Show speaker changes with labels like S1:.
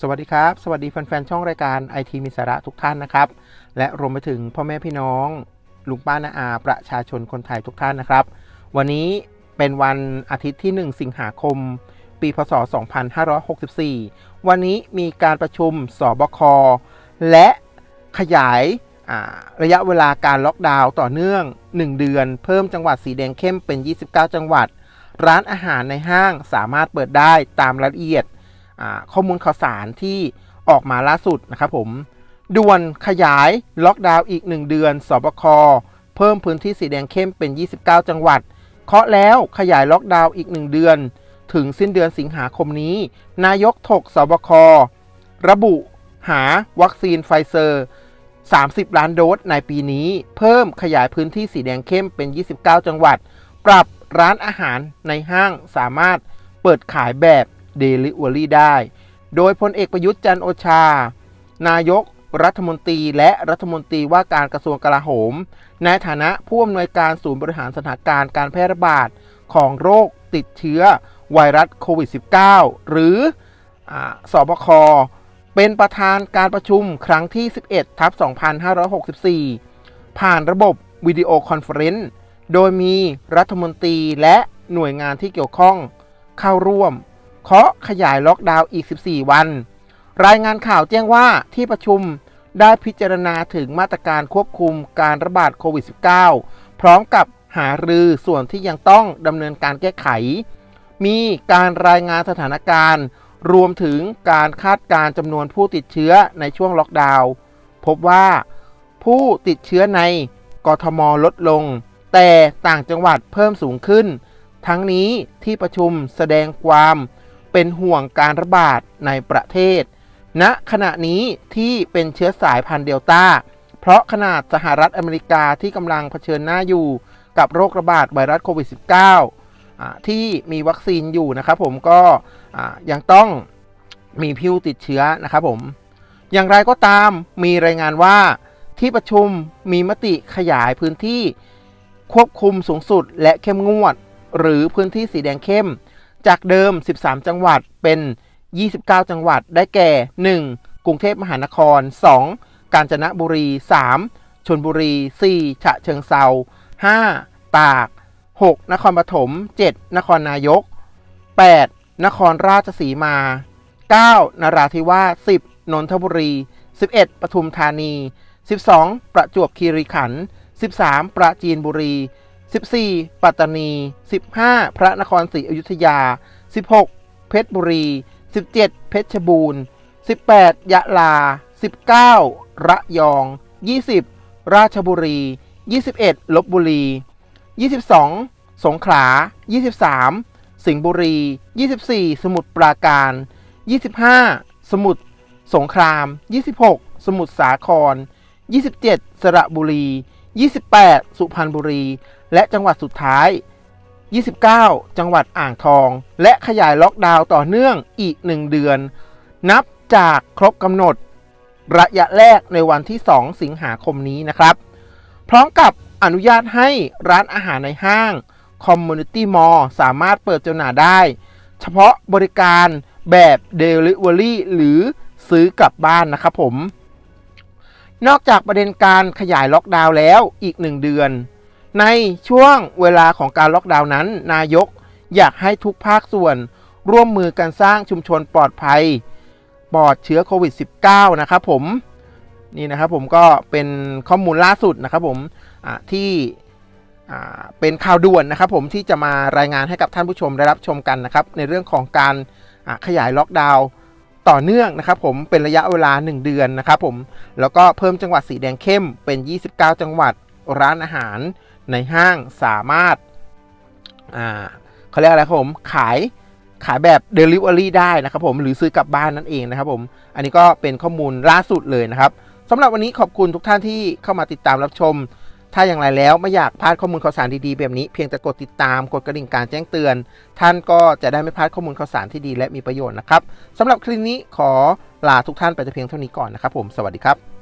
S1: สวัสดีครับ สวัสดีแฟนๆช่องรายการไอทีมีสาระทุกท่านนะครับ และรวมไปถึงพ่อแม่พี่น้อง ลุงป้านาอาประชาชนคนไทยทุกท่านนะครับ วันนี้เป็นวันอาทิตย์ที่ 1 สิงหาคม ปีพศ 2564 วันนี้มีการประชุมสบค และขยายาระยะเวลาการล็อกดาวน์ต่อเนื่อง 1 เดือน เพิ่มจังหวัดสีแดงเข้มเป็น 29 จังหวัด ร้านอาหารในห้างสามารถเปิดได้ตามรายละเอียด ข้อมูลข่าวสารที่ออกมาล่าสุดนะครับผมด่วนขยายล็อกดาวน์อีก 1 เดือนสบคเพิ่มพื้นที่สีแดงเข้มเป็น 29 จังหวัด เคาะแล้วขยายล็อกดาวน์อีก 1 เดือน ถึงสิ้นเดือนสิงหาคมนี้ นายกถกสบคระบุหาวัคซีนไฟเซอร์ 30 ล้านโดสในปีนี้ เพิ่มขยายพื้นที่สีแดงเข้มเป็น 29 จังหวัด ปรับร้านอาหารในห้างสามารถเปิดขายแบบ Delivery ได้ โดยพลเอกประยุทธ์จันโอชา นายกรัฐมนตรีและรัฐมนตรีว่าการกระทรวงกลาโหม ในฐานะผู้อำนวยการศูนย์บริหารสถานการณ์การแพร่ระบาดของโรคติดเชื้อไวรัสโควิด -19 หรืออสบค เป็นประธานการประชุมครั้งที่ 11 ทับ 2564 ผ่านระบบวิดีโอคอนเฟอเรนซ์โดยมีรัฐมนตรีและหน่วยงานที่เกี่ยวข้องเข้าร่วม เคาะขยายล็อกดาวน์อีก 14 วัน รายงานข่าวแจ้งว่าที่ประชุมได้พิจารณาถึงมาตรการควบคุมการระบาดโควิด -19 พร้อมกับหารือส่วนที่ยังต้องดำเนินการแก้ไข มีการรายงานสถานการณ์ รวมถึงการคาดการณ์จำนวนผู้ติดเชื้อในช่วงล็อกดาวน์พบว่าผู้ติดเชื้อในกทมลดลง แต่ต่างจังหวัดเพิ่มสูงขึ้น ทั้งนี้ที่ประชุมแสดงความ เป็นห่วงการระบาดในประเทศณขณะนี้ที่เป็นเชื้อสายพันธุ์เดลต้า เพราะขนาดสหรัฐอเมริกาที่กำลังเผชิญหน้าอยู่กับโรคระบาดไวรัสโควิด -19 อ่าที่มีวัคซีนอยู่นะครับผมก็ยังต้องมีผู้ติดเชื้อนะครับผม อย่างไรก็ตามมีรายงานว่าที่ประชุมมีมติขยายพื้นที่ควบคุมสูงสุดและเข้มงวด หรือพื้นที่สีแดงเข้ม จากเดิม 13 จังหวัดเป็น 29 จังหวัดได้แก่ 1. กรุงเทพมหานคร 2. กาญจนบุรี 3. ชนบุรี 4. ฉะเชิงเซา 5. ตาก 6. นครปฐม 7. นครนายก 8. นครราชสีมา 9. นราธิวาส 10. นนทบุรี 11. ปทุมธานี 12. ประจวบคีรีขันธ์ 13. ปราจีนบุรี 14. ปัตตานี 15. พระนครศรีอยุธยา 16. เพชรบุรี 17. เพชรบูรณ์ 18. ยะลา 19. ระยอง 20. ราชบุรี 21. ลบบุรี 22. สงขลา 23. สิงห์บุรี 24. สมุทรปราการ 25. สมุทรสงคราม 26. สมุทรสาคร 27. สระบุรี 28. สุพรรณบุรี และจังหวัดสุดท้าย 29 จังหวัดอ่างทอง และขยายล็อกดาวน์ต่อเนื่องอีก 1 เดือน นับจากครบกำหนด ระยะแรกในวันที่ 2 สิงหาคมนี้นะครับ พร้อมกับอนุญาตให้ร้านอาหารในห้าง Community Mall สามารถเปิดจำหน่ายได้ เฉพาะบริการแบบ Delivery หรือซื้อกลับบ้านนะครับผม นอกจากประเด็นการขยายล็อกดาวน์แล้วอีก1เดือน ในช่วงเวลาของการล็อกดาวน์นั้น นายกอยากให้ทุกภาคส่วนร่วมมือกันสร้างชุมชนปลอดภัย ปลอดเชื้อโควิด -19 นะครับผมนี่นะครับผมก็เป็นข้อมูลล่าสุดนะครับผมที่เป็นข่าวด่วนนะครับผมที่จะมารายงานให้กับท่านผู้ชมได้รับชมกันนะครับในเรื่องของการขยายล็อกดาวน์ ต่อเนื่องนะครับผมเป็นระยะเวลา 1 เดือนนะครับผมแล้วก็เพิ่มจังหวัดสีแดงเข้มเป็น 29 จังหวัดร้านอาหารในห้างสามารถอ่าเขาเรียกอะไรครับผมขายขายแบบ Delivery ได้นะครับผมหรือซื้อกลับบ้านนั่นเองนะครับผมอันนี้ก็เป็นข้อมูลล่าสุดเลยนะครับสำหรับวันนี้ขอบคุณทุกท่านที่เข้ามาติดตามรับชม ถ้าอย่างไรแล้วไม่อยากพลาดข้อมูลข่าวสารดีๆแบบนี้เพียงแต่กดติดตามกดกระดิ่งการแจ้งเตือน ท่านก็จะได้ไม่พลาดข้อมูลข่าวสารที่ดีและมีประโยชน์นะครับสำหรับคลิปนี้ขอลาทุกท่านไปแต่เพียงเท่านี้ก่อนนะครับผมสวัสดีครับ